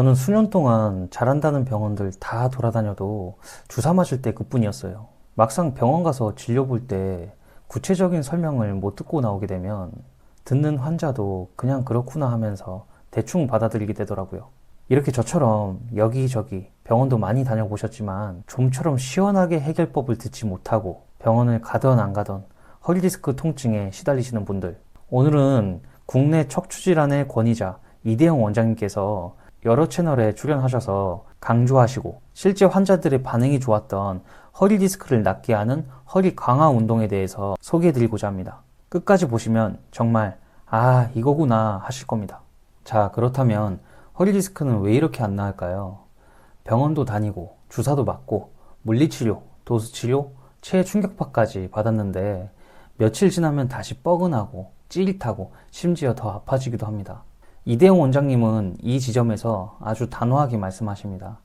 저는 수년 동안 잘한다는 병원들 다 돌아다녀도 주사 맞을 때 그뿐이었어요. 막상 병원 가서 진료 볼 때 구체적인 설명을 못 듣고 나오게 되면 듣는 환자도 그냥 그렇구나 하면서 대충 받아들이게 되더라고요. 이렇게 저처럼 여기저기 병원도 많이 다녀보셨지만 좀처럼 시원하게 해결법을 듣지 못하고 병원을 가던 안 가던 허리디스크 통증에 시달리시는 분들 오늘은 국내 척추질환의 권위자 이대영 원장님께서 여러 채널에 출연하셔서 강조하시고 실제 환자들의 반응이 좋았던 허리 디스크를 낫게 하는 허리 강화 운동에 대해서 소개해드리고자 합니다. 끝까지 보시면 정말 아 이거구나 하실 겁니다. 자 그렇다면 허리 디스크는 왜 이렇게 안 나을까요? 병원도 다니고 주사도 맞고 물리치료, 도수치료, 체충격파까지 받았는데 며칠 지나면 다시 뻐근하고 찌릿하고 심지어 더 아파지기도 합니다. 이대용 원장님은 이 지점에서 아주 단호하게 말씀하십니다.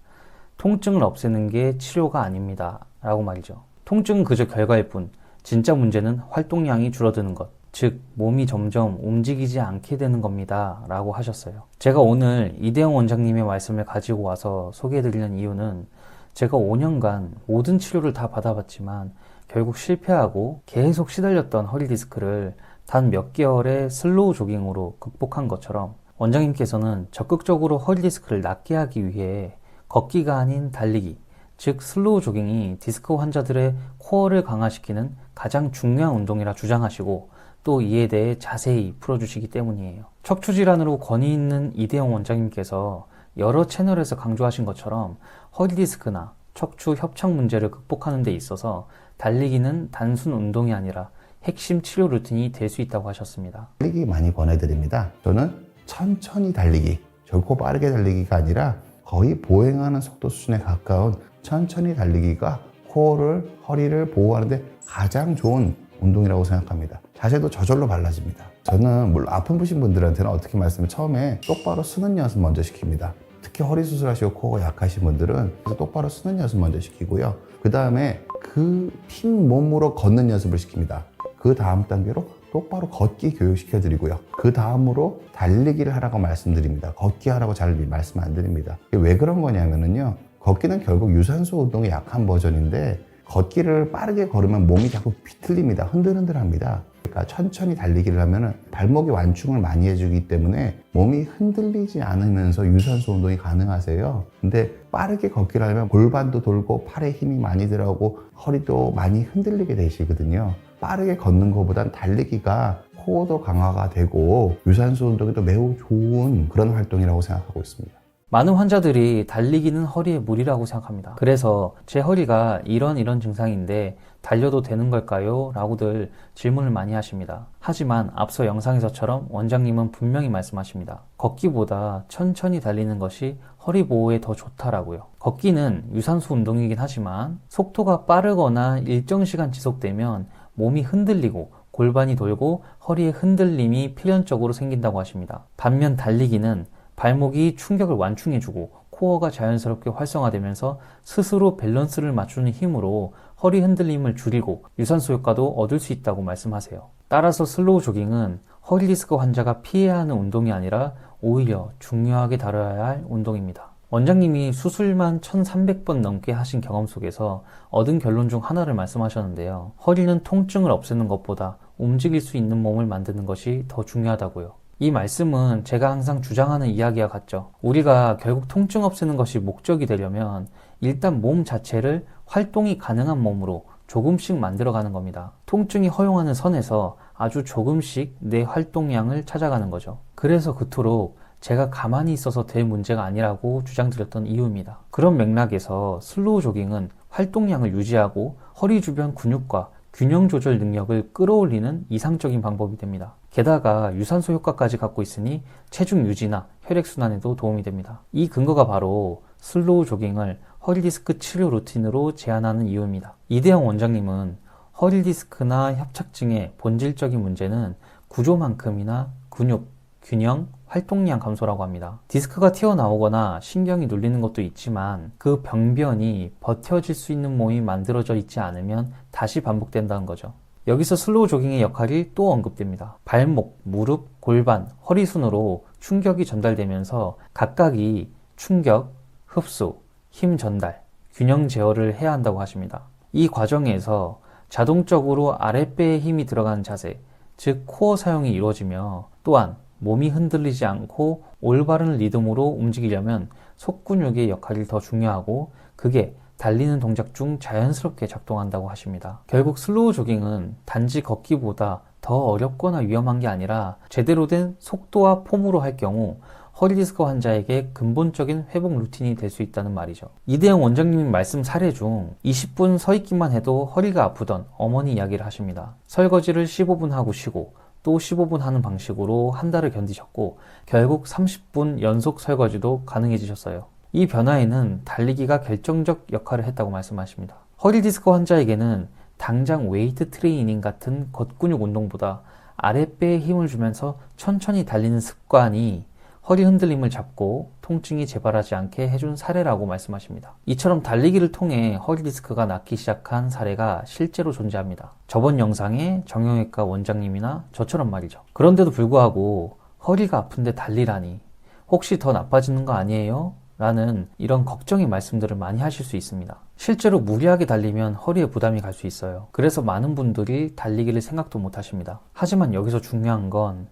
통증을 없애는 게 치료가 아닙니다. 라고 말이죠. 통증은 그저 결과일 뿐, 진짜 문제는 활동량이 줄어드는 것. 즉, 몸이 점점 움직이지 않게 되는 겁니다. 라고 하셨어요. 제가 오늘 이대영 원장님의 말씀을 가지고 와서 소개해드리는 이유는 제가 5년간 모든 치료를 다 받아봤지만 결국 실패하고 계속 시달렸던 허리 디스크를 단 몇 개월의 슬로우 조깅으로 극복한 것처럼 원장님께서는 적극적으로 허리 디스크를 낫게 하기 위해 걷기가 아닌 달리기, 즉 슬로우 조깅이 디스크 환자들의 코어를 강화시키는 가장 중요한 운동이라 주장하시고 또 이에 대해 자세히 풀어주시기 때문이에요. 척추 질환으로 권위 있는 이대영 원장님께서 여러 채널에서 강조하신 것처럼 허리 디스크나 척추 협착 문제를 극복하는 데 있어서 달리기는 단순 운동이 아니라 핵심 치료 루틴이 될 수 있다고 하셨습니다. 달리기 많이 권해드립니다. 저는 천천히 달리기, 결코 빠르게 달리기가 아니라 거의 보행하는 속도 수준에 가까운 천천히 달리기가 코어를, 허리를 보호하는데 가장 좋은 운동이라고 생각합니다. 자세도 저절로 발라집니다. 저는 물론 아픈 부신 분들한테는 어떻게 말씀을 처음에 똑바로 쓰는 연습 먼저 시킵니다. 특히 허리 수술하시고 코어가 약하신 분들은 똑바로 쓰는 연습 먼저 시키고요. 그 다음에 그 핀 몸으로 걷는 연습을 시킵니다. 그 다음 단계로 똑바로 걷기 교육시켜 드리고요. 그 다음으로 달리기를 하라고 말씀드립니다. 걷기 하라고 잘 말씀 안 드립니다. 왜 그런 거냐면은요. 걷기는 결국 유산소 운동의 약한 버전인데 걷기를 빠르게 걸으면 몸이 자꾸 비틀립니다. 흔들흔들합니다. 그러니까 천천히 달리기를 하면은 발목이 완충을 많이 해주기 때문에 몸이 흔들리지 않으면서 유산소 운동이 가능하세요. 근데 빠르게 걷기를 하면 골반도 돌고 팔에 힘이 많이 들어가고 허리도 많이 흔들리게 되시거든요. 빠르게 걷는 것보단 달리기가 코어도 강화가 되고 유산소 운동에도 매우 좋은 그런 활동이라고 생각하고 있습니다. 많은 환자들이 달리기는 허리에 무리라고 생각합니다. 그래서 제 허리가 이런 이런 증상인데 달려도 되는 걸까요? 라고들 질문을 많이 하십니다. 하지만 앞서 영상에서처럼 원장님은 분명히 말씀하십니다. 걷기보다 천천히 달리는 것이 허리 보호에 더 좋다라고요. 걷기는 유산소 운동이긴 하지만 속도가 빠르거나 일정 시간 지속되면 몸이 흔들리고 골반이 돌고 허리에 흔들림이 필연적으로 생긴다고 하십니다. 반면 달리기는 발목이 충격을 완충해주고 코어가 자연스럽게 활성화되면서 스스로 밸런스를 맞추는 힘으로 허리 흔들림을 줄이고 유산소 효과도 얻을 수 있다고 말씀하세요. 따라서 슬로우 조깅은 허리 디스크 환자가 피해야 하는 운동이 아니라 오히려 중요하게 다뤄야 할 운동입니다. 원장님이 수술만 1300번 넘게 하신 경험 속에서 얻은 결론 중 하나를 말씀하셨는데요. 허리는 통증을 없애는 것보다 움직일 수 있는 몸을 만드는 것이 더 중요하다고요. 이 말씀은 제가 항상 주장하는 이야기와 같죠. 우리가 결국 통증 없애는 것이 목적이 되려면 일단 몸 자체를 활동이 가능한 몸으로 조금씩 만들어가는 겁니다. 통증이 허용하는 선에서 아주 조금씩 내 활동량을 찾아가는 거죠. 그래서 그토록 제가 가만히 있어서 될 문제가 아니라고 주장드렸던 이유입니다. 그런 맥락에서 슬로우 조깅은 활동량을 유지하고 허리 주변 근육과 균형 조절 능력을 끌어올리는 이상적인 방법이 됩니다. 게다가 유산소 효과까지 갖고 있으니 체중 유지나 혈액순환에도 도움이 됩니다. 이 근거가 바로 슬로우 조깅을 허리 디스크 치료 루틴으로 제안하는 이유입니다. 이대영 원장님은 허리 디스크나 협착증의 본질적인 문제는 구조만큼이나 근육, 균형, 활동량 감소라고 합니다. 디스크가 튀어나오거나 신경이 눌리는 것도 있지만 그 병변이 버텨질 수 있는 몸이 만들어져 있지 않으면 다시 반복된다는 거죠. 여기서 슬로우 조깅의 역할이 또 언급됩니다. 발목, 무릎, 골반, 허리 순으로 충격이 전달되면서 각각이 충격, 흡수, 힘 전달, 균형 제어를 해야 한다고 하십니다. 이 과정에서 자동적으로 아랫배에 힘이 들어가는 자세, 즉 코어 사용이 이루어지며 또한 몸이 흔들리지 않고 올바른 리듬으로 움직이려면 속근육의 역할이 더 중요하고 그게 달리는 동작 중 자연스럽게 작동한다고 하십니다. 결국 슬로우 조깅은 단지 걷기보다 더 어렵거나 위험한 게 아니라 제대로 된 속도와 폼으로 할 경우 허리 디스크 환자에게 근본적인 회복 루틴이 될 수 있다는 말이죠. 이대영 원장님이 말씀 사례 중 20분 서 있기만 해도 허리가 아프던 어머니 이야기를 하십니다. 설거지를 15분 하고 쉬고 또 15분 하는 방식으로 한 달을 견디셨고 결국 30분 연속 설거지도 가능해지셨어요. 이 변화에는 달리기가 결정적 역할을 했다고 말씀하십니다. 허리 디스크 환자에게는 당장 웨이트 트레이닝 같은 겉근육 운동보다 아랫배에 힘을 주면서 천천히 달리는 습관이 허리 흔들림을 잡고 통증이 재발하지 않게 해준 사례라고 말씀하십니다. 이처럼 달리기를 통해 허리 디스크가 낫기 시작한 사례가 실제로 존재합니다. 저번 영상에 정형외과 원장님이나 저처럼 말이죠. 그런데도 불구하고 허리가 아픈데 달리라니 혹시 더 나빠지는 거 아니에요? 라는 이런 걱정의 말씀들을 많이 하실 수 있습니다. 실제로 무리하게 달리면 허리에 부담이 갈 수 있어요. 그래서 많은 분들이 달리기를 생각도 못 하십니다. 하지만 여기서 중요한 건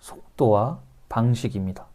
속도와 방식입니다.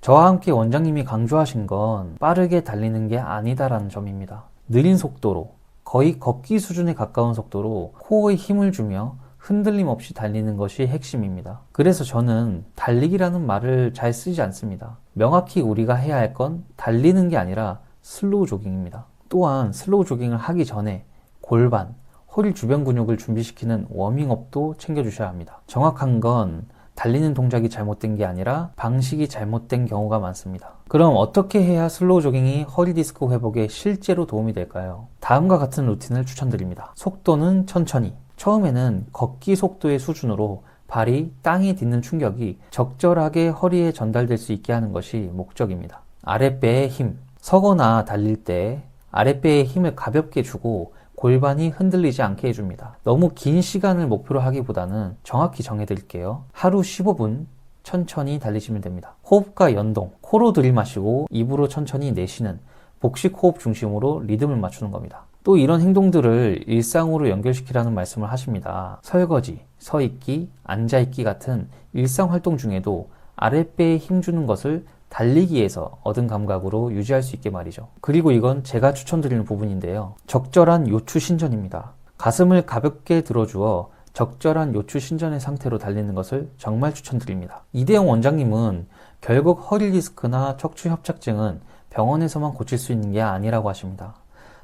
저와 함께 원장님이 강조하신 건 빠르게 달리는 게 아니다라는 점입니다. 느린 속도로 거의 걷기 수준에 가까운 속도로 코어에 힘을 주며 흔들림 없이 달리는 것이 핵심입니다. 그래서 저는 달리기라는 말을 잘 쓰지 않습니다. 명확히 우리가 해야 할 건 달리는 게 아니라 슬로우 조깅입니다. 또한 슬로우 조깅을 하기 전에 골반, 허리 주변 근육을 준비시키는 워밍업도 챙겨주셔야 합니다. 정확한 건 달리는 동작이 잘못된 게 아니라 방식이 잘못된 경우가 많습니다. 그럼 어떻게 해야 슬로우 조깅이 허리 디스크 회복에 실제로 도움이 될까요? 다음과 같은 루틴을 추천드립니다. 속도는 천천히. 처음에는 걷기 속도의 수준으로 발이 땅에 딛는 충격이 적절하게 허리에 전달될 수 있게 하는 것이 목적입니다. 아랫배에 힘. 서거나 달릴 때 아랫배에 힘을 가볍게 주고 골반이 흔들리지 않게 해줍니다. 너무 긴 시간을 목표로 하기보다는 정확히 정해드릴게요. 하루 15분 천천히 달리시면 됩니다. 호흡과 연동, 코로 들이마시고 입으로 천천히 내쉬는 복식 호흡 중심으로 리듬을 맞추는 겁니다. 또 이런 행동들을 일상으로 연결시키라는 말씀을 하십니다. 설거지, 서 있기, 앉아 있기 같은 일상 활동 중에도 아랫배에 힘주는 것을 달리기에서 얻은 감각으로 유지할 수 있게 말이죠. 그리고 이건 제가 추천드리는 부분인데요. 적절한 요추 신전입니다. 가슴을 가볍게 들어주어 적절한 요추 신전의 상태로 달리는 것을 정말 추천드립니다. 이대영 원장님은 결국 허리 디스크나 척추 협착증은 병원에서만 고칠 수 있는 게 아니라고 하십니다.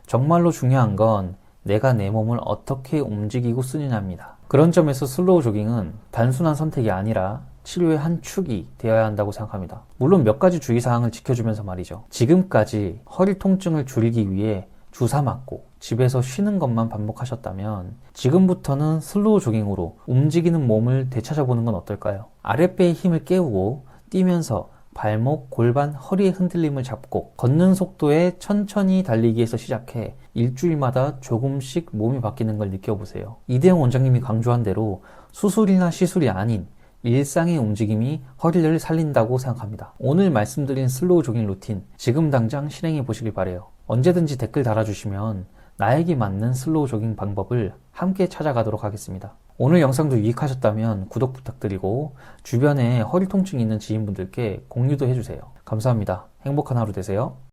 정말로 중요한 건 내가 내 몸을 어떻게 움직이고 쓰느냐입니다. 그런 점에서 슬로우 조깅은 단순한 선택이 아니라 치료의 한 축이 되어야 한다고 생각합니다. 물론 몇 가지 주의사항을 지켜주면서 말이죠. 지금까지 허리 통증을 줄이기 위해 주사 맞고 집에서 쉬는 것만 반복하셨다면 지금부터는 슬로우 조깅으로 움직이는 몸을 되찾아보는 건 어떨까요? 아랫배의 힘을 깨우고 뛰면서 발목, 골반, 허리의 흔들림을 잡고 걷는 속도에 천천히 달리기에서 시작해 일주일마다 조금씩 몸이 바뀌는 걸 느껴보세요. 이대영 원장님이 강조한 대로 수술이나 시술이 아닌 일상의 움직임이 허리를 살린다고 생각합니다. 오늘 말씀드린 슬로우 조깅 루틴 지금 당장 실행해 보시길 바래요. 언제든지 댓글 달아주시면 나에게 맞는 슬로우 조깅 방법을 함께 찾아가도록 하겠습니다. 오늘 영상도 유익하셨다면 구독 부탁드리고 주변에 허리 통증이 있는 지인분들께 공유도 해주세요. 감사합니다. 행복한 하루 되세요.